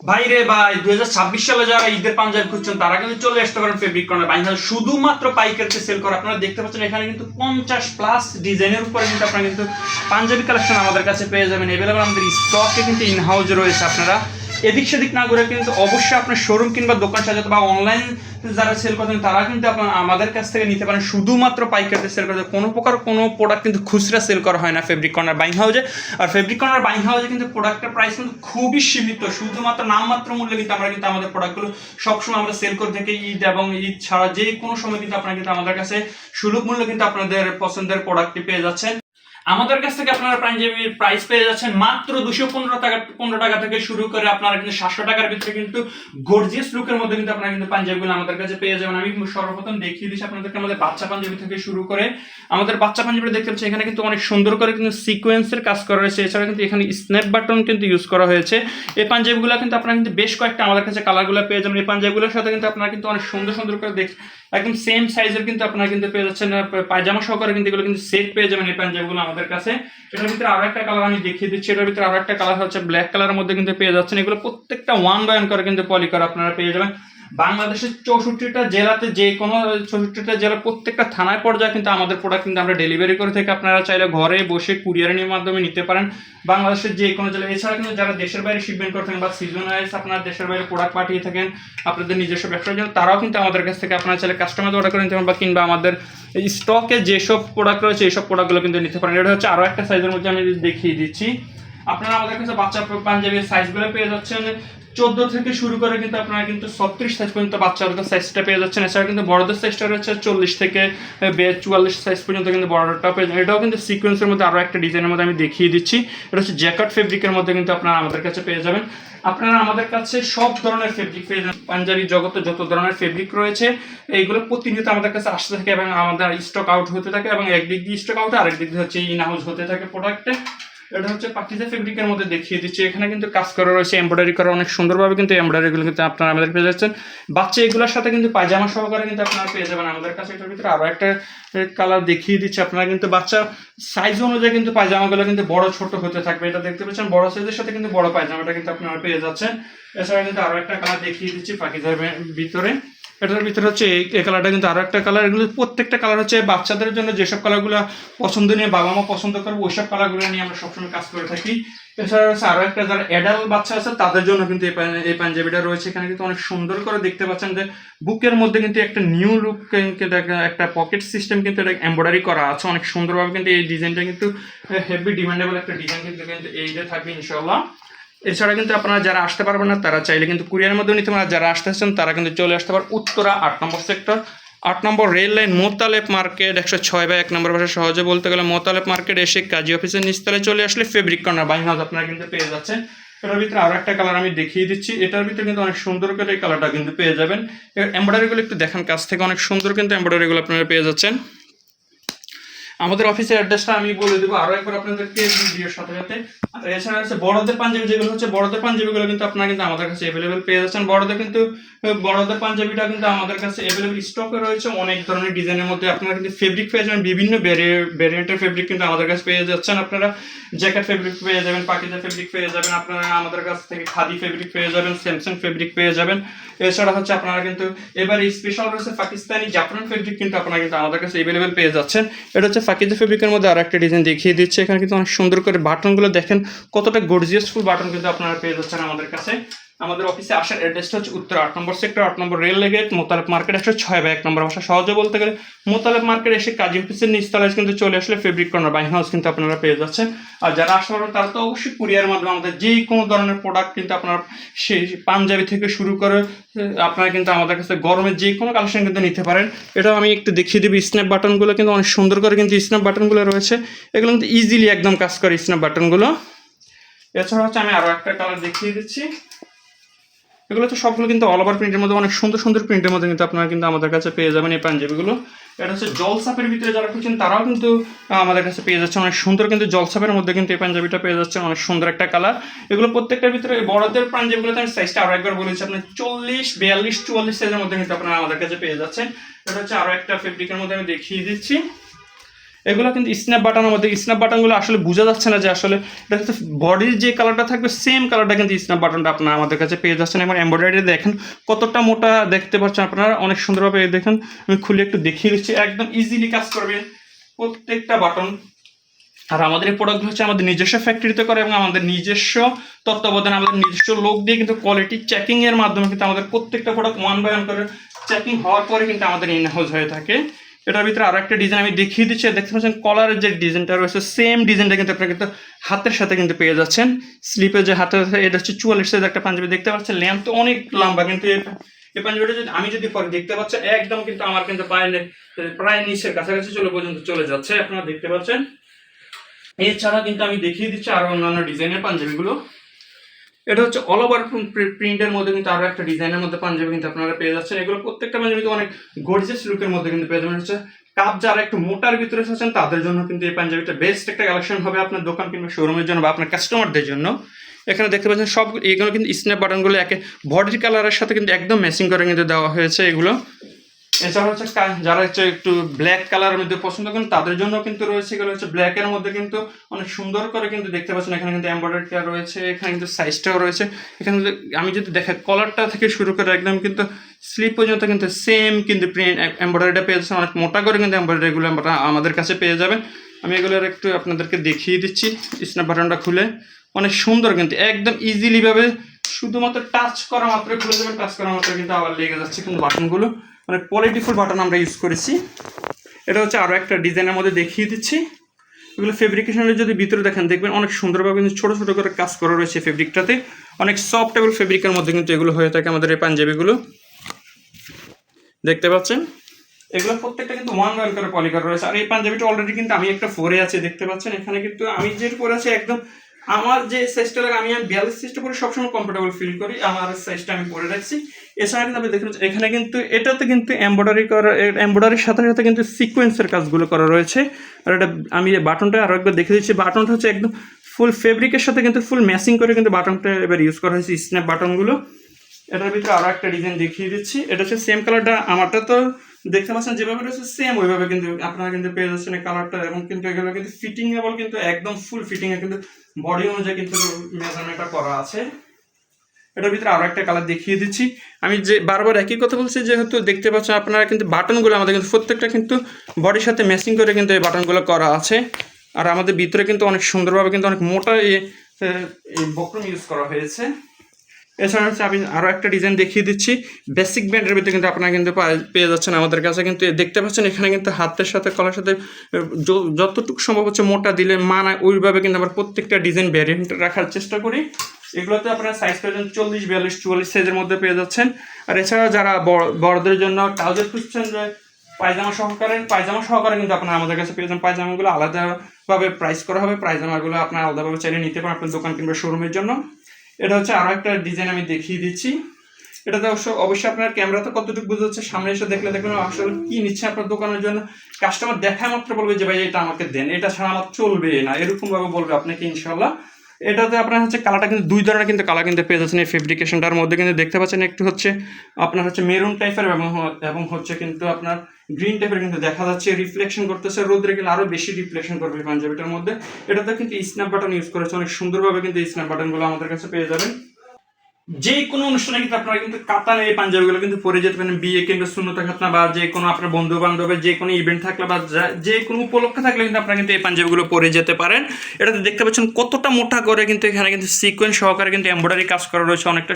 ভাই বা ভাই, দুই হাজার ছাব্বিশ সালে যারা ঈদের পাঞ্জাবি খুঁজছেন, তারা কিন্তু চলে আসতে পারেন ফেব্রিক কর্নার বাইন শুধুমাত্র পাইকারিতে সেল করে। আপনারা দেখতে পাচ্ছেন এখানে কিন্তু পঞ্চাশ প্লাস ডিজাইনের উপরে কিন্তু আপনারা কিন্তু পাঞ্জাবি কালেকশন আমাদের কাছে পেয়ে যাবেন। এভেলেবেল আমাদের স্টকে কিন্তু ইন হাউস রয়েছে আপনারা। এদিক সেদিক না করে কিন্তু অবশ্যই আপনার শোরুম কিংবা দোকান সাজাতে বা অনলাইন যারা সেল করেন তারা কিন্তু আপনার আমাদের কাছ থেকে নিতে পারেন। শুধুমাত্র পাইকারিতে সেল করতে কোনো প্রকার কোনো প্রোডাক্ট কিন্তু খুচরা সেল করা হয় না ফেব্রিক কর্নার বাইং হাউজে আর ফেব্রিক কর্নার বাইং হাউজে কিন্তু প্রোডাক্টের প্রাইস কিন্তু খুবই সীমিত। শুধুমাত্র নামমাত্র মূল্যে কিন্তু আমরা কিন্তু আমাদের প্রোডাক্টগুলো সবসময় আমরা সেল করে থাকি। ঈদ এবং ঈদ ছাড়া যে কোনো সময় কিন্তু আপনারা কিন্তু আমাদের কাছে সুলভ মূল্যে কিন্তু আপনাদের পছন্দের প্রোডাক্টটি পেয়ে যাচ্ছেন। আমাদের কাছ থেকে আপনারা পাঞ্জাবির প্রাইস পেয়ে যাচ্ছেন মাত্র দুশো পনেরো টাকা পনেরো টাকা থেকে শুরু করে আপনারা কিন্তু সাতশো টাকার ভিতরে কিন্তু গর্জিয়াস লুকের মধ্যে কিন্তু আপনারা কিন্তু পাঞ্জাবিগুলো আমাদের কাছে পেয়ে যাবেন। আমি সর্বপ্রথম দেখিয়ে দিচ্ছি আপনাদেরকে আমাদের বাচ্চা পাঞ্জাবি থেকে শুরু করে। আমাদের বাচ্চা পাঞ্জাবি দেখতে পাচ্ছি এখানে কিন্তু অনেক সুন্দর করে কিন্তু সিকোয়েন্সের কাজ করা হয়েছে এছাড়া কিন্তু এখানে স্ন্যাপ বাটন কিন্তু ইউজ করা হয়েছে। এই পাঞ্জাবিগুলো কিন্তু আপনারা কিন্তু বেশ কয়েকটা আমাদের কাছে কালারগুলো পেয়ে যাবেন। এই পাঞ্জাবিগুলোর সাথে কিন্তু আপনারা কিন্তু অনেক সুন্দর সুন্দর করে দেখ একদম সেম সাইজের কিন্তু আপনারা কিন্তু পেয়ে যাচ্ছেন পায়জামা সহকারে কিন্তু এগুলো কিন্তু সেট পেয়ে যাবেন এই পাঞ্জাবিগুলো আমাদের কাছে। এটার ভিতরে আরও একটা কালার আমি দেখিয়ে দিচ্ছি। এটার ভিতরে আরও একটা কালার হচ্ছে ব্ল্যাক কালারের মধ্যে কিন্তু পেয়ে যাচ্ছেন। এগুলো প্রত্যেকটা ওয়ান বাই ওয়ান করে কিন্তু পলিকার আপনারা পেয়ে যাবেন। বাংলাদেশের চৌষট্টিটা জেলাতে যে কোনো চৌষট্টিটা জেলার প্রত্যেকটা থানায় পর্যায়ে কিন্তু আমাদের প্রোডাক্ট কিন্তু আমরা ডেলিভারি করে থাকি। আপনারা চাইলে ঘরে বসে কুরিয়ারের মাধ্যমে নিতে পারেন। বাংলাদেশের যে কোনো জেলা, এছাড়া কিন্তু যারা দেশের বাইরে শিপমেন্ট করে থাকেন বা সিজন ওয়াইজ আপনারা দেশের বাইরে প্রোডাক্ট পাঠিয়ে থাকেন, আপনাদের নিজস্ব ব্যবসার জন্য, তারাও কিন্তু আমাদের কাছ থেকে আপনারা চাইলে কাস্টমাইজ অর্ডার করে নিতে পারেন বা কিংবা আমাদের স্টকে যেসব প্রোডাক্ট রয়েছে, এইসব প্রোডাক্টগুলো কিন্তু নিতে পারেন। এটা হচ্ছে আরও একটা সাইজের মধ্যে আমি দেখিয়ে দিচ্ছি। আপনারা আমাদের কাছে বাচ্চা পাঞ্জাবির সাইজগুলো পেয়ে যাচ্ছেন। চোদ্দ থেকে শুরু করে কিন্তু আপনারা কিন্তু ছত্রিশ সাইজ পর্যন্ত বাচ্চাদের সাইজটা পেয়ে যাচ্ছেন। এছাড়া কিন্তু বড়দের সাইজটা রয়েছে চল্লিশ থেকে চুয়াল্লিশ সাইজ পর্যন্ত কিন্তু বড়টা পেয়ে যাবেন এটাও কিন্তু সিকোয়েন্সের মধ্যে আরও একটা ডিজাইনের মধ্যে আমি দেখিয়ে দিচ্ছি। এটা হচ্ছে জ্যাকেট ফেব্রিকের মধ্যে কিন্তু আপনারা আমাদের কাছে পেয়ে যাবেন। আপনারা আমাদের কাছে সব ধরনের ফেব্রিক পেয়ে যাবেন। পাঞ্জাবি জগতে যত ধরনের ফেব্রিক রয়েছে, এইগুলো প্রতিনিয়ত আমাদের কাছে আসতে থাকে এবং আমাদের স্টক আউট হতে থাকে এবং একদিক দিয়ে স্টক আউট আরেক দিক দিয়ে হচ্ছে ইন হাউস হতে থাকে প্রোডাক্টে এটা হচ্ছে পাকিজা ফেব্রিকের মধ্যে দেখিয়ে দিচ্ছি। এখানে কিন্তু কাজ করা রয়েছে এমব্রয়ডারি করা অনেক সুন্দরভাবে কিন্তু এমব্রয়ডারিগুলো কিন্তু আপনারা আমাদের পেয়ে যাচ্ছেন। বাচ্চা এগুলোর সাথে কিন্তু পায়জামা সহকারে কিন্তু আপনারা পেয়ে যাবেন। আমাদের কাছে এটার ভিতরে আরও একটা কালার দেখিয়ে দিচ্ছে আপনারা কিন্তু। বাচ্চা সাইজ অনুযায়ী কিন্তু পায়জামাগুলো কিন্তু বড়, ছোট হতে থাকবে। এটা দেখতে পাচ্ছেন, বড় সাইজের সাথে কিন্তু বড় পায়জামাটা কিন্তু আপনারা পেয়ে যাচ্ছেন। এছাড়া কিন্তু আরও একটা কালার দেখিয়ে দিচ্ছি পাকিজার ভিতরে। এটার ভিতরে হচ্ছে এই কালারটা কিন্তু আরও একটা কালার এগুলো প্রত্যেকটা কালার হচ্ছে বাচ্চাদের জন্য যেসব কালারগুলো পছন্দ নিয়ে বাবা মা পছন্দ করবে, ওইসব কালারগুলো নিয়ে আমরা সবসময় কাজ করে থাকি। এছাড়া হচ্ছে আরও একটা যারা অ্যাডাল্ট বাচ্চা আছে, তাদের জন্য কিন্তু এই পাঞ্জা- এই পাঞ্জাবিটা রয়েছে। এখানে কিন্তু অনেক সুন্দর করে দেখতে পাচ্ছেন যে বুকের মধ্যে কিন্তু একটা নিউ লুক কিন্তু একটা- একটা পকেট সিস্টেম কিন্তু এটা এমব্রয়ডারি করা আছে। অনেক সুন্দরভাবে কিন্তু এই ডিজাইনটা কিন্তু হেভি ডিমান্ডেবল একটা ডিজাইন কিন্তু কিন্তু এইটা থাকবে ইনশাল্লাহ এছাড়া কিন্তু আপনারা যারা আসতে পারবেন না, তারা চাইলে কিন্তু কুরিয়ারের মধ্যে নিতে পারেন। যারা আসতে আসছেন তারা কিন্তু চলে আসতে পারেন উত্তরা আট নম্বর সেক্টর। আট number rail line, Motaleb market, একশো ছয় বা এক নম্বর ভাষা সহজে বলতে গেলে মোতালেব মার্কেট এসে কাজী অফিসের নিচতলায় চলে আসলে ফেব্রিক কর্নার বাইং হাউস আপনারা কিন্তু পেয়ে যাচ্ছেন। এটার ভিতরে আরও একটা কালার আমি দেখিয়ে দিচ্ছি। এটার ভিতরে কিন্তু অনেক সুন্দর করে এই কালারটা কিন্তু পেয়ে যাবেন। এমব্রয়ডারিগুলো একটু দেখান, কাছ থেকে অনেক সুন্দর কিন্তু এমব্রয়ডারিগুলো আপনারা পেয়ে যাচ্ছেন। আমাদের অফিসের অ্যাড্রেসটা আমি বলে দেবো। আরও একবার আপনাদেরকে ভিডিওর সাথে সাথে। আর এছাড়া হচ্ছে বড়দের পাঞ্জাবি, যেগুলো হচ্ছে বড়দের পাঞ্জাবিগুলো কিন্তু আপনারা কিন্তু আমাদের কাছে অ্যাভেলেবেল পেয়ে যাচ্ছেন। বড়দের কিন্তু, বড়দের পাঞ্জাবিটা কিন্তু আমাদের কাছে অ্যাভেলেবেল স্টকে রয়েছে। অনেক ধরনের ডিজাইনের মধ্যে আপনারা কিন্তু ফেব্রিক পেয়ে যাবেন। বিভিন্ন ভ্যারিয়েন্টের ফেব্রিক কিন্তু আমাদের কাছে পেয়ে যাচ্ছেন আপনারা। জ্যাকেট ফেব্রিক পেয়ে যাবেন পাকিজা ফেব্রিক পেয়ে যাবেন, আপনারা আমাদের কাছ থেকে খাদি ফেব্রিক পেয়ে যাবেন স্যামসাং ফেব্রিক পেয়ে যাবেন। এছাড়া হচ্ছে আপনারা কিন্তু, এবার স্পেশাল রয়েছে পাকিস্তানি জাফরান ফেব্রিক কিন্তু আপনারা কিন্তু আমাদের কাছে অ্যাভেলেবেল পেয়ে যাচ্ছেন। এটা হচ্ছে ফাকিজা ফেব্রিকের মধ্যে আর একটা ডিজাইন দেখিয়ে দিচ্ছে। এখানে কিন্তু অনেক সুন্দর করে বাটনগুলো দেখেন, কতটা গর্জিয়াসফুল বাটন কিন্তু আপনারা পেয়ে যাচ্ছেন আমাদের কাছে। আমাদের অফিসে আসার অ্যাড্রেসটা হচ্ছে উত্তর আট নম্বর সেক্টর আট number rail gate Motaleb market একশো ছয় বা এক নম্বর ভাষা। সহজে বলতে গেলে মোতালেব মার্কেট এসে কাজী অফিসের নিচতলায় কিন্তু চলে আসলে ফেব্রিক কর্নার বাইং হাউস কিন্তু আপনারা পেয়ে যাচ্ছেন। আর যারা পারবেন, তারা তো অবশ্যই কুরিয়ার মাধ্যমে আমাদের যে কোনো ধরনের প্রোডাক্ট কিন্তু আপনার সেই পাঞ্জাবি থেকে শুরু করে আপনারা কিন্তু আমাদের কাছে গরমের যে কোনো কালেকশন কিন্তু নিতে পারেন। এটাও আমি একটু দেখিয়ে দেবো স্ন্যাপ বাটনগুলো কিন্তু অনেক সুন্দর করে কিন্তু স্ন্যাপ বাটনগুলো রয়েছে। এগুলো কিন্তু ইজিলি একদম কাজ করে স্ন্যাপ বাটনগুলো এছাড়া হচ্ছে আমি আরও একটা কালার দেখিয়ে দিচ্ছি। এগুলো তো সবগুলো কিন্তু অল ওভার প্রিন্টের মধ্যে, অনেক সুন্দর সুন্দর প্রিন্টের মধ্যে কিন্তু আপনারা কিন্তু আমাদের কাছে পেয়ে যাবেন এই পাঞ্জাবিগুলো। এটা হচ্ছে জলসাপের ভিতরে যারা খুঁজছেন, তারাও কিন্তু আমাদের কাছে পেয়ে যাচ্ছে। অনেক সুন্দর কিন্তু জলসাপের মধ্যে কিন্তু এই পাঞ্জাবিটা পেয়ে যাচ্ছে, অনেক সুন্দর একটা কালার এগুলো প্রত্যেকটার ভিতরে বড়দের পাঞ্জাবিগুলোতে আমি সাইজটা আরও একবার বলেছি আপনার চল্লিশ, বিয়াল্লিশ, চুয়াল্লিশ সাইজের মধ্যে কিন্তু আপনারা আমাদের কাছে পেয়ে যাচ্ছেন। এটা হচ্ছে আরও একটা ফেব্রিকের মধ্যে আমি দেখিয়ে দিচ্ছি। এগুলো কিন্তু স্ন্যাপ বাটনের মধ্যে স্ন্যাপ বাটনগুলো আসলে বোঝা যাচ্ছে না যে আসলে এটা কিন্তু বডির যে কালারটা থাকবে সেম কালারটা কিন্তু স্ন্যাপ বাটনটা আপনারা আমাদের কাছে পেয়ে যাচ্ছেন। এবং এমব্রয়ডারি দেখেন কতটা মোটা দেখতে পাচ্ছেন আপনারা, অনেক সুন্দরভাবে দেখেন। আমি খুলে একটু দেখিয়ে দিচ্ছি, একদম ইজিলি কাজ করবে প্রত্যেকটা বাটন আর আমাদের এই প্রোডাক্টগুলো হচ্ছে আমাদের নিজস্ব ফ্যাক্টরিতে করে এবং আমাদের নিজস্ব তত্ত্বাবধানে, আমাদের নিজস্ব লোক দিয়ে কিন্তু কোয়ালিটি চেকিংয়ের মাধ্যমে কিন্তু আমাদের প্রত্যেকটা প্রোডাক্ট ওয়ান বাই ওয়ান করে চেকিং হওয়ার পরে কিন্তু আমাদের ইন হাউস হয়ে থাকে। এটার ভিতরে আরও একটা ডিজাইন আমি দেখিয়ে দিচ্ছি। দেখতে পাচ্ছেন কলারের যে ডিজাইনটা রয়েছে সেম ডিজাইনটা কিন্তু আপনারা কিন্তু হাতের সাথে কিন্তু পেয়ে যাচ্ছেন। স্লিপের যে হাতের এটা হচ্ছে চুয়াল্লিশ সাইজ একটা পাঞ্জাবি, দেখতে পাচ্ছেন? ল্যাম্প তো অনেক লম্বা, কিন্তু এই- পাঞ্জাবিটা যদি আমি যদি পরে দেখতে পাচ্ছেন একদম কিন্তু আমার কিন্তু পায়ের প্রায় নিচের কাছাকাছি চলে পর্যন্ত চলে যাচ্ছে, আপনারা দেখতে পাচ্ছেন। এছাড়া কিন্তু আমি দেখিয়ে দিচ্ছি আরও অন্যান্য ডিজাইনের পাঞ্জাবিগুলো। এটা হচ্ছে অল ওভার প্রিন্টের মধ্যে কিন্তু আরও একটা ডিজাইনের মধ্যে পাঞ্জাবি কিন্তু আপনারা পেয়ে যাচ্ছেন। এগুলো প্রত্যেকটা পাঞ্জাবি কিন্তু অনেক গর্জিয়াস লুকের মধ্যে কিন্তু পেয়ে যাবেন। হচ্ছে কাপ যারা একটু মোটার ভিতরে আছেন, তাদের জন্য কিন্তু এই পাঞ্জাবিটা বেস্ট একটা কালেকশন হবে আপনার দোকান কিংবা শোরুমের জন্য বা আপনার কাস্টমারদের জন্য। এখানে দেখতে পাচ্ছেন সব, এগুলো কিন্তু স্ন্যাপ বাটনগুলো একে বডির কালারের সাথে কিন্তু একদম ম্যাচিং করে কিন্তু দেওয়া হয়েছে এগুলো। এছাড়া হচ্ছে যারা হচ্ছে একটু ব্ল্যাক কালারের মধ্যে পছন্দ করেন, তাদের জন্য কিন্তু রয়েছে এগুলো হচ্ছে ব্ল্যাকের মধ্যে কিন্তু অনেক সুন্দর করে কিন্তু দেখতে পাচ্ছেন। এখানে কিন্তু এমব্রয়ডারি রয়েছে, এখানে কিন্তু সাইজটাও রয়েছে। এখানে আমি যদি দেখা কলারটা থেকে শুরু করে একদম কিন্তু স্লিপ পর্যন্ত কিন্তু সেম কিন্তু প্রিন্ট এমব্রয়ডারিটা পেয়ে যাচ্ছেন। অনেক মোটা করে কিন্তু এমব্রয়ডারিগুলো আমাদের কাছে পেয়ে যাবেন। আমি এগুলোর একটু আপনাদেরকে দেখিয়ে দিচ্ছি স্ন্যাপ বাটনটা খুলে। অনেক সুন্দর কিন্তু, একদম ইজিলিভাবে শুধুমাত্র টাচ করা মাত্র খুলে যাবেন টাচ করা মাত্র কিন্তু আবার লেগে যাচ্ছে কিন্তু বাটনগুলো অনেক কোয়ালিটিফুল বাটন আমরা ইউজ করেছি। এটা হচ্ছে আরও একটা ডিজাইনের মধ্যে দেখিয়ে দিচ্ছি। এগুলো ফেব্রিকেশনের যদি ভিতরে দেখেন, দেখবেন অনেক সুন্দরভাবে কিন্তু ছোটো ছোটো করে কাজ করা রয়েছে ফেব্রিকটাতে অনেক সফট এবং ফেব্রিকের মধ্যে কিন্তু এগুলো হয়ে থাকে আমাদের এই পাঞ্জাবিগুলো। দেখতে পাচ্ছেন? এগুলো প্রত্যেকটা কিন্তু ওয়ান ওয়ান করে পলি করা রয়েছে। আর এই পাঞ্জাবিটা অলরেডি কিন্তু আমি একটা ফোরে আছে, দেখতে পাচ্ছেন? এখানে কিন্তু আমি যে পরে আছি, একদম আমার যে সাইজটা লাগে, আমি বিয়াল্লিশ সাইজটা পরে সবসময় কমফোর্টেবল ফিল করি। আমার সাইজটা আমি পরে রাখছি। এছাড়া কিন্তু আপনি পাচ্ছেন এখানে কিন্তু, এটাতে কিন্তু এমব্রয়ডারি করা এমব্রয়ডারির সাথে সাথে কিন্তু সিকোয়েন্সের কাজগুলো করা রয়েছে। আর এটা, আমি বাটনটা আরও একবার দেখে দিচ্ছি বাটনটা হচ্ছে একদম ফুল ফেব্রিকের সাথে কিন্তু ফুল ম্যাচিং করে কিন্তু বাটনটা এবার ইউজ করা হয়েছে স্ন্যাপ বাটনগুলো এটার ভিতরে আরও একটা ডিজাইন দেখিয়ে দিচ্ছি। এটা হচ্ছে সেম কালারটা আমারটা তো দেখতে পাচ্ছেন, যেভাবে রয়েছে সেম ওইভাবে কিন্তু আপনারা কিন্তু পেয়ে যাচ্ছেন এই কালারটা এবং কিন্তু এগুলো কিন্তু ফিটিং এবল কিন্তু একদম ফুল ফিটিং এ কিন্তু বডি অনুযায়ী কিন্তু মেজারমেন্টটা করা আছে। এটার ভিতরে আরও একটা কালার দেখিয়ে দিচ্ছি। আমি যে বারবার একই কথা বলছি, যেহেতু দেখতে পাচ্ছেন আপনারা কিন্তু বাটনগুলো আমাদের কিন্তু প্রত্যেকটা কিন্তু বডির সাথে ম্যাচিং করে কিন্তু এই বাটনগুলো করা আছে। আর আমাদের ভিতরে কিন্তু অনেক সুন্দরভাবে কিন্তু অনেক মোটা এই বক্রম ইউজ করা হয়েছে। এছাড়া হচ্ছে আমি আরও একটা ডিজাইন দেখিয়ে দিচ্ছি। বেসিক ব্যান্ডের ভিতরে কিন্তু আপনারা কিন্তু পেয়ে যাচ্ছেন আমাদের কাছে। কিন্তু দেখতে পাচ্ছেন এখানে কিন্তু হাতের সাথে, কলার সাথে যতটুকু সম্ভব হচ্ছে মোটা দিলে মানায়। ওইভাবে কিন্তু আমরা প্রত্যেকটা ডিজাইন ভ্যারিয়েন্ট রাখার চেষ্টা করি। এগুলোতে আপনারা সাইজ পেয়ে যাচ্ছেন চল্লিশ, বিয়াল্লিশ, চুয়াল্লিশ সাইজের মধ্যে পেয়ে যাচ্ছেন। আর এছাড়া যারা বড়- বড়দের জন্য ট্রাউজার খুঁজছেন, যে পায়জামা সহকারে পায়জামা সহকারে কিন্তু আপনারা আমাদের কাছে পেয়ে যান। পায়জামাগুলো আলাদাভাবে প্রাইস করা হবে। পায়জামাগুলো আপনারা আলাদাভাবে চাইলে নিতে পারেন আপনার দোকান কিংবা শোরুমের জন্য। এটা হচ্ছে আরও একটা ডিজাইন আমি দেখিয়ে দিচ্ছি। এটাতে অবশ্য, অবশ্যই আপনার ক্যামেরা তো কতটুকু বুঝতে হচ্ছে সামনে এসে দেখলে দেখবেন আসলে কি নিচ্ছে আপনার দোকানের জন্য। কাস্টমার দেখা মাত্র বলবে যে, ভাই, এটা আমাকে দেন, এটা ছাড়া আমার চলবে না। এরকম ভাবে বলবে আপনাকে ইনশাল্লাহ এটাতে আপনার হচ্ছে কালারটা কিন্তু, দুই ধরনের কিন্তু কালার কিন্তু পেয়ে যাচ্ছেন এই ফেব্রিকেশনটার মধ্যে। কিন্তু দেখতে পাচ্ছেন একটু হচ্ছে, আপনার হচ্ছে মেরুন টাইপের এবং হচ্ছে কিন্তু আপনার গ্রিন টাইপের কিন্তু দেখা যাচ্ছে রিফ্লেকশন করতেছে, রোদ্রে গেলে আরও বেশি রিফ্লেকশন করবে পাঞ্জাবিটার মধ্যে। এটাতে কিন্তু স্ন্যাপ বাটন ইউজ করেছে, অনেক সুন্দরভাবে কিন্তু স্ন্যাপ বাটনগুলো আমাদের কাছে পেয়ে যাবেন। যে কোনো অনুষ্ঠানে কিন্তু আপনারা কিন্তু কাতান এই পাঞ্জাবিগুলো কিন্তু পরে যেতে পারেন, বিয়ে কিংবা শূন্যতা খাতনা বা যে কোনো আপনার বন্ধু বান্ধবের যে কোনো ইভেন্ট থাকলে বা যা- কোনো উপলক্ষে থাকলে কিন্তু আপনারা কিন্তু এই পাঞ্জাবিগুলো পরে যেতে পারেন। এটাতে দেখতে পাচ্ছেন কতটা মোটা করে কিন্তু এখানে কিন্তু সিকোয়েন্স সহকারে কিন্তু এমব্রয়ডারি কাজ করা রয়েছে, অনেকটা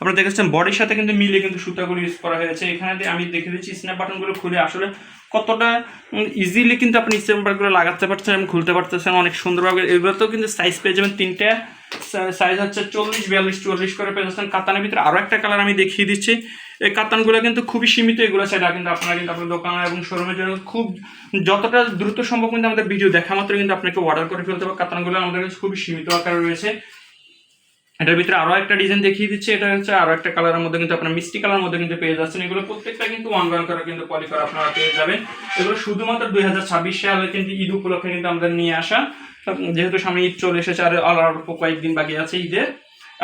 আপনারা দেখেছেন বডির সাথে কিন্তু মিলিয়ে কিন্তু সুতাগুলো ইউজ করা হয়েছে। এখানে আমি দেখে দিচ্ছি স্ন্যাপ বাটনগুলো খুলে আসলে কতটা ইজিলি কিন্তু আপনি স্ন্যাপবারগুলো লাগাতে পারছেন এবং খুলতে পারতেছেন অনেক সুন্দরভাবে। এগুলোতেও কিন্তু সাইজ পেয়ে যাবেন তিনটে সাইজ হচ্ছে চল্লিশ, বিয়াল্লিশ, চুয়াল্লিশ করে পেয়ে যাচ্ছেন কাতানের ভিতরে। আরও একটা কালার আমি দেখিয়ে দিচ্ছি। এই কাতানগুলো কিন্তু খুবই সীমিত এগুলো সেটা কিন্তু আপনারা কিন্তু আপনার দোকান এবং শোরুমের জন্য খুব যতটা দ্রুত সম্ভব কিন্তু আমাদের ভিডিও দেখা মাত্র কিন্তু আপনাকে অর্ডার করে ফেলতে হবে। কাতানগুলো আমাদের কাছে খুবই সীমিত আকারে রয়েছে। এটার ভিতরে আরও একটা ডিজাইন দেখিয়ে দিচ্ছে। এটা হচ্ছে আরও একটা কালারের মধ্যে কিন্তু আপনার মিষ্টি কালার মধ্যে কিন্তু পেয়ে যাচ্ছেন। এগুলো প্রত্যেকটা কিন্তু ওয়ান ওয়ান করে কিন্তু পলি আপনারা পেয়ে যাবেন। এগুলো শুধুমাত্র দুই হাজার ছাব্বিশ সালে কিন্তু ঈদ উপলক্ষে কিন্তু আমাদের নিয়ে আসা। যেহেতু সামনে ঈদ চলে এসেছে আর অল্প কয়েকদিন বাকি আছে ঈদের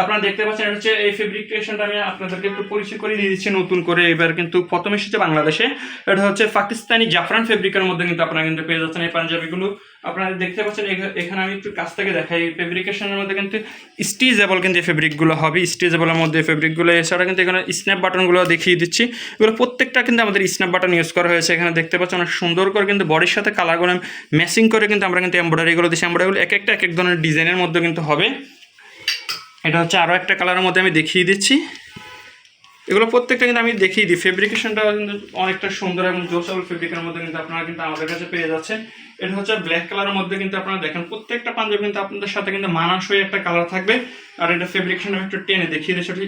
আপনারা দেখতে পাচ্ছেন, এটা হচ্ছে এই ফেব্রিকেশনটা আমি আপনাদেরকে একটু পরিচয় করে দিয়ে দিচ্ছি নতুন করে। এবার কিন্তু প্রথম এসেছে বাংলাদেশে। এটা হচ্ছে পাকিস্তানি জাফরান ফেব্রিকের মধ্যে কিন্তু আপনারা কিন্তু পেয়ে যাচ্ছেন এই পাঞ্জাবিগুলো। আপনারা দেখতে পাচ্ছেন, এখা- এখানে আমি একটু কাছ থেকে দেখাই। ফেব্রিকেশনের মধ্যে কিন্তু স্টিচেবল কিন্তু ফেব্রিকগুলো হবে। স্টিচেবলের মধ্যে ফেব্রিকগুলো এছাড়া কিন্তু এখানে স্ন্যাপ বাটনগুলো দেখিয়ে দিচ্ছি। এগুলো প্রত্যেকটা কিন্তু আমাদের স্ন্যাপ বাটন ইউজ করা হয়েছে। এখানে দেখতে পাচ্ছেন, অনেক সুন্দর করে কিন্তু বডির সাথে কালারগুলো ম্যাচিং করে কিন্তু আমরা কিন্তু এমব্রয়ডারিগুলো দিচ্ছি। এমব্রয়ডারিগুলো এক একটা এক এক ধরনের ডিজাইনের মধ্যে কিন্তু হবে। এটা হচ্ছে আরও একটা কালারের মধ্যে আমি দেখিয়ে দিচ্ছি। এগুলো প্রত্যেকটা কিন্তু আমি দেখিয়ে দিই। ফেব্রিকেশনটা কিন্তু অনেকটা সুন্দর এবং জোসেবল ফেব্রিকের মধ্যে কিন্তু আপনারা কিন্তু আমাদের কাছে পেয়ে যাচ্ছেন। এটা হচ্ছে ব্ল্যাক কালারের মধ্যে কিন্তু আপনারা দেখেন, প্রত্যেকটা পাঞ্জাবি কিন্তু আপনাদের সাথে কিন্তু মানানসই একটা কালার থাকবে। আর এটা ফেব্রিকেশন আমি একটু টেনে দেখিয়ে সেটা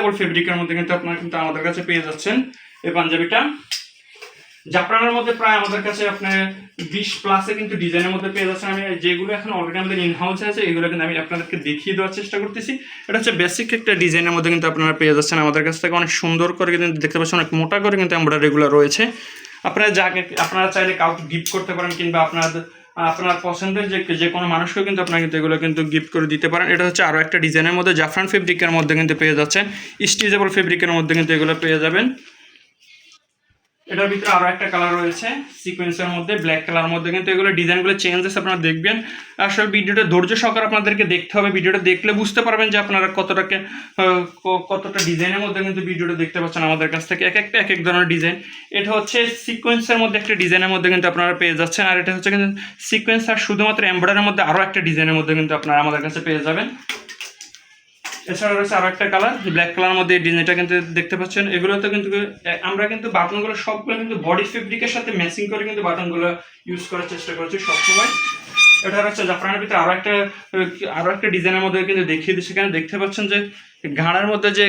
একটু ফেব্রিকের মধ্যে কিন্তু আপনারা কিন্তু আমাদের কাছে পেয়ে যাচ্ছেন এই পাঞ্জাবিটা। জাফরানের মধ্যে প্রায় আমাদের কাছে আপনার বিশ প্লাসে কিন্তু ডিজাইনের মধ্যে পেয়ে যাচ্ছেন। আমি যেগুলো এখন অলরেডি আমাদের ইন হাউস আছে, এগুলো কিন্তু আমি আপনাদেরকে দেখিয়ে দেওয়ার চেষ্টা করতেছি। এটা হচ্ছে বেসিক একটা ডিজাইনের মধ্যে কিন্তু আপনারা পেয়ে যাচ্ছেন। আমাদের কাছ থেকে অনেক সুন্দর করে কিন্তু দেখতে পাচ্ছেন, অনেক মোটা করে কিন্তু এমব্রয়ডারিগুলো রয়েছে। আপনারা যাকে, আপনারা চাইলে কাউকে গিফট করতে পারেন কিংবা আপনাদের আপনার পছন্দের যে যে কোনো মানুষকেও কিন্তু আপনারা কিন্তু এগুলো কিন্তু গিফট করে দিতে পারেন। এটা হচ্ছে আরও একটা ডিজাইনের মধ্যে জাফরান ফেব্রিকের মধ্যে কিন্তু পেয়ে যাচ্ছেন। স্টিচেবল ফেব্রিকের মধ্যে কিন্তু এগুলো পেয়ে যাবেন। এটার ভিতরে আরও একটা কালার রয়েছে সিকোয়েন্সের মধ্যে ব্ল্যাক কালার মধ্যে। কিন্তু এগুলো ডিজাইনগুলো চেঞ্জেস আপনারা দেখবেন। আসলে ভিডিওটা ধৈর্য সহকারে আপনাদেরকে দেখতে হবে। ভিডিওটা দেখলে বুঝতে পারবেন যে আপনারা কতটাকে কতটা ডিজাইনের মধ্যে কিন্তু ভিডিওটা দেখতে পাচ্ছেন আমাদের কাছ থেকে। এক একটা, এক এক ধরনের ডিজাইন এটা হচ্ছে সিকোয়েন্সের মধ্যে একটা ডিজাইনের মধ্যে কিন্তু আপনারা পেয়ে যাচ্ছেন। আর এটা হচ্ছে কিন্তু সিকোয়েন্স আর শুধুমাত্র এমব্রয়ডারির মধ্যে আরও একটা ডিজাইনের মধ্যে কিন্তু আপনারা আমাদের কাছে পেয়ে যাবেন। এছাড়া রয়েছে আরও একটা কালার ব্ল্যাক কালার মধ্যে ডিজাইনটা কিন্তু দেখতে পাচ্ছেন। এগুলোতে কিন্তু আমরা কিন্তু বাটনগুলো সবগুলো কিন্তু বডি ফেব্রিকের সাথে ম্যাচিং করে কিন্তু বাটনগুলো ইউজ করার চেষ্টা করছি সবসময়। এটা হচ্ছে জাফরানের ভিতরে আরও একটা আরও একটা ডিজাইনের মধ্যে কিন্তু দেখিয়ে দিচ্ছি। সেখানে দেখতে পাচ্ছেন যে ঘাড়ের মধ্যে যে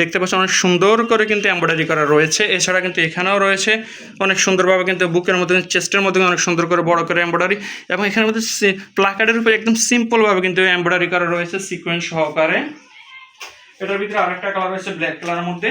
দেখতে পাচ্ছেন অনেক সুন্দর করে কিন্তু এমব্রয়ডারি করা রয়েছে। এছাড়া কিন্তু এখানেও রয়েছে অনেক সুন্দরভাবে কিন্তু বুকের মধ্যে চেস্টের মধ্যে অনেক সুন্দর করে বড় করে এমব্রয়ডারি এবং এখানের মধ্যে প্লাকার্ডের উপরে একদম সিম্পলভাবে কিন্তু এমব্রয়ডারি করা রয়েছে সিকোয়েন্স সহকারে। এটার ভিতরে আরেকটা কালার রয়েছে ব্ল্যাক কালারের মধ্যে।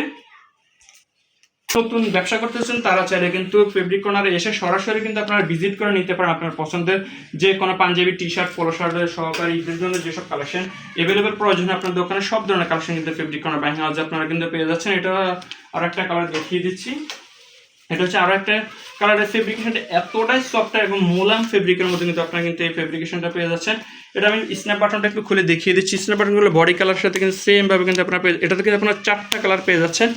নতুন ব্যবসা করতেছেন, তারা চাইলে কিন্তু ফেব্রিক কর্নারে এসে সরাসরি কিন্তু আপনারা ভিজিট করে নিতে পারেন আপনার পছন্দের যে কোনো পাঞ্জাবি টি শার্ট পোলো শার্টের সহকারে ঈদের জন্য যেসব কালেকশন এভেলেবেল প্রয়োজন আপনার দোকানে সব ধরনের কালেকশন কিন্তু ফেব্রিক কর্নার ব্যাঙ্ক হাউসে আপনারা কিন্তু পেয়ে যাচ্ছেন। এটা আর একটা কালার দেখিয়ে দিচ্ছি। এটা হচ্ছে আরও একটা কালারের ফেব্রিকেশনটা এতটাই সফট এবং মোলাম ফেব্রিকের মধ্যে কিন্তু আপনারা কিন্তু এই ফেব্রিকেশনটা পেয়ে যাচ্ছেন। এটা আমি স্ন্যাপ বাটনটা একটু খুলে দেখিয়ে দিচ্ছি। স্ন্যাপ বাটনগুলো বডি কালার সাথে কিন্তু সেমভাবে কিন্তু আপনারা পেয়ে এটাতে কিন্তু আপনারা চারটা কালার পেয়ে যাচ্ছেন।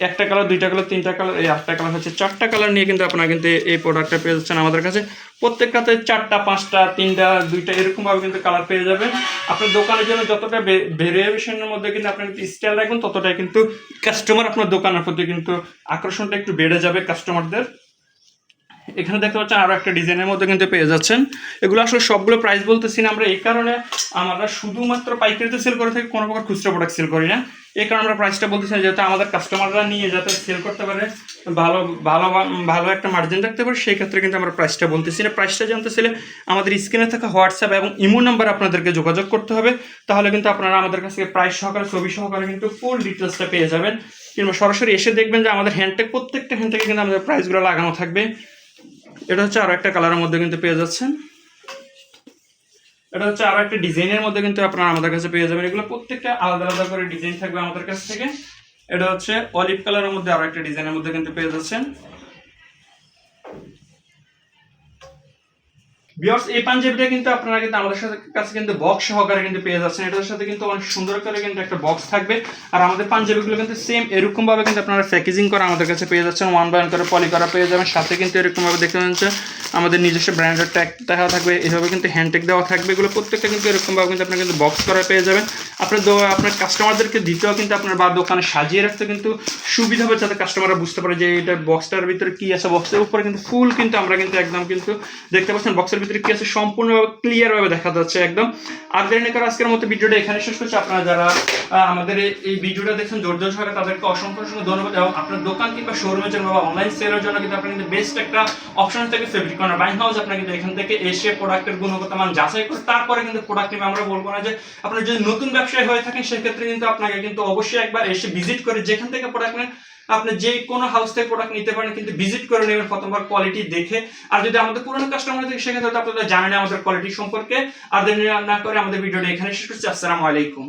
একটা কালার দুইটা কালার তিনটা কালার এই আটটা কালার হচ্ছে চারটা কালার নিয়ে কিন্তু আপনারা কিন্তু এই প্রোডাক্টটা পেয়ে যাচ্ছেন আমাদের কাছে। প্রত্যেকটাতে চারটা, পাঁচটা, তিনটা, দুইটা এরকমভাবে কিন্তু কালার পেয়ে যাবেন। আপনার দোকানের জন্য যতটা ভেরিয়েশনের মধ্যে কিন্তু আপনি স্টাইল রাখবেন, ততটাই কিন্তু কাস্টমার আপনার দোকানের প্রতি কিন্তু আকর্ষণটা একটু বেড়ে যাবে কাস্টমারদের এখানে দেখতে পাচ্ছেন আরও একটা ডিজাইনের মধ্যে কিন্তু পেয়ে যাচ্ছেন। এগুলো আসলে সবগুলো প্রাইস বলতেছি না, আমরা এই কারণে আমরা শুধুমাত্র পাইকারিতে সেল করে থাকি, কোনো প্রকার খুচরা প্রোডাক্ট সেল করি না। এই কারণে আমরা প্রাইসটা বলতেছি না, যাতে আমাদের কাস্টমাররা নিয়ে যাতে সেল করতে পারে, ভালো ভালো ভালো একটা মার্জিন রাখতে পারে, সেই ক্ষেত্রে কিন্তু আমরা প্রাইসটা বলতেছি না। প্রাইসটা জানতে চাইলে আমাদের স্ক্রিনে থাকা হোয়াটসঅ্যাপ এবং ইমো নাম্বার আপনাদেরকে যোগাযোগ করতে হবে। তাহলে কিন্তু আপনারা আমাদের কাছ থেকে প্রাইস সহকারে, ছবি সহকারে কিন্তু ফুল ডিটেলসটা পেয়ে যাবেন। কিংবা সরাসরি এসে দেখবেন যে আমাদের হ্যান্ডটেক প্রত্যেকটা হ্যান্ডটেকে কিন্তু আমাদের প্রাইসগুলো লাগানো থাকবে। এটা হচ্ছে আরও একটা কালারের মধ্যে কিন্তু পেয়ে যাচ্ছেন। এটা হচ্ছে আরও একটা ডিজাইনের মধ্যে কিন্তু আপনারা আমাদের কাছে পেয়ে যাবেন। এগুলো প্রত্যেকটা আলাদা আলাদা করে ডিজাইন থাকবে আমাদের কাছ থেকে। এটা হচ্ছে অলিভ কালারের মধ্যে আরও একটা ডিজাইনের মধ্যে কিন্তু পেয়ে যাচ্ছেন। বিয়ার্স এই পাঞ্জাবিটা কিন্তু আপনারা কিন্তু আমাদের সাথে কাছে কিন্তু বক্স সহকারে কিন্তু পেয়ে যাচ্ছেন। এটার সাথে কিন্তু অনেক সুন্দর করে কিন্তু একটা বক্স থাকবে। আর আমাদের পাঞ্জাবিগুলো কিন্তু সেম এরকম ভাবে কিন্তু আপনারা প্যাকেজিং করা আমাদের কাছে পেয়ে যাচ্ছেন। ওয়ান বাই ওয়ান করে পলি করা পেয়ে যাবেন। সাথে কিন্তু এরকম ভাবে দেখতে পাচ্ছেন আমাদের নিজস্ব ব্র্যান্ডের ট্যাগ দেখা থাকবে। এভাবে কিন্তু হ্যান্ড ট্যাগ দেওয়া থাকবে। এগুলো প্রত্যেকটা কিন্তু এরকম ভাবে কিন্তু আপনারা কিন্তু বক্স করা পেয়ে যাবেন। আপনার আপনার কাস্টমারদেরকে দিতেও কিন্তু আপনার বা দোকানে সাজিয়ে রাখতে কিন্তু সুবিধা হবে যাতে কাস্টমাররা বুঝতে পারে যে এটা বক্সটার ভিতরে কি আছে। বক্সের উপরে কিন্তু ফুল কিন্তু আমরা কিন্তু একদম কিন্তু দেখতে পাচ্ছেন। বক্সের ভিতরে কি আছে সম্পূর্ণভাবে ক্লিয়ার ভাবে দেখা যাচ্ছে একদম। আর দেরি করে আজকের মতো ভিডিওটা এখানে শেষ করছি। আপনারা যারা আমাদের এই- ভিডিওটা দেখছেন, জোর জোর সহকারে তাদেরকে অসংখ্য অসংখ্য ধন্যবাদ। এবং আপনার দোকান কিংবা শোরুমের জন্য বা অনলাইন সেলের জন্য কিন্তু আপনার কিন্তু বেস্ট একটা অপশন থেকে ফেব্রিক কর্নার বাইং হাউস আপনার কিন্তু এখান থেকে এসে প্রোডাক্টের গুণগত মান যাচাই করে তারপরে কিন্তু প্রোডাক্ট নিবে আমরা বলব না যে, আপনার যদি নতুন ব্যবসায়ী হয়ে থাকেন, সেক্ষেত্রে কিন্তু আপনাকে কিন্তু অবশ্যই একবার এসে ভিজিট করে যেখান থেকে প্রোডাক্ট নেন আপনি যে কোনো হাউস থেকে প্রোডাক্ট নিতে পারেন, কিন্তু ভিজিট করে নেবেন প্রথমবার কোয়ালিটি দেখে। আর যদি আমাদের পুরনো কাস্টমার থেকে, সেক্ষেত্রে তাহলে আপনাদের জানেন আমাদের কোয়ালিটি সম্পর্কে। আর দেন না করে আমাদের ভিডিওটা এখানে শেষ করছি। আসসালামু আলাইকুম।